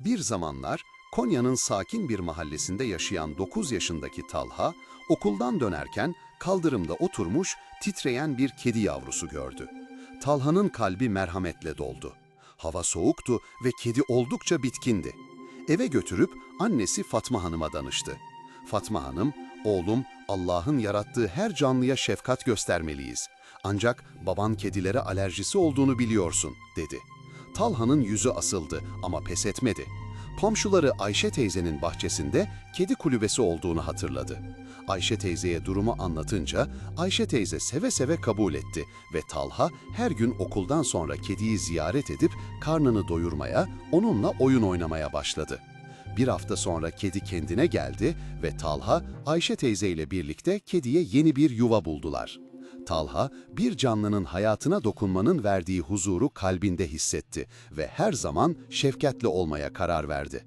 Bir zamanlar Konya'nın sakin bir mahallesinde yaşayan 9 yaşındaki Talha, okuldan dönerken kaldırımda oturmuş titreyen bir kedi yavrusu gördü. Talha'nın kalbi merhametle doldu. Hava soğuktu ve kedi oldukça bitkindi. Eve götürüp annesi Fatma Hanım'a danıştı. Fatma Hanım, oğlum Allah'ın yarattığı her canlıya şefkat göstermeliyiz. Ancak baban kedilere alerjisi olduğunu biliyorsun, dedi. Talha'nın yüzü asıldı ama pes etmedi. Komşuları Ayşe teyzenin bahçesinde kedi kulübesi olduğunu hatırladı. Ayşe teyzeye durumu anlatınca Ayşe teyze seve seve kabul etti ve Talha her gün okuldan sonra kediyi ziyaret edip karnını doyurmaya, onunla oyun oynamaya başladı. Bir hafta sonra kedi kendine geldi ve Talha, Ayşe teyze ile birlikte kediye yeni bir yuva buldular. Talha, bir canlının hayatına dokunmanın verdiği huzuru kalbinde hissetti ve her zaman şefkatli olmaya karar verdi.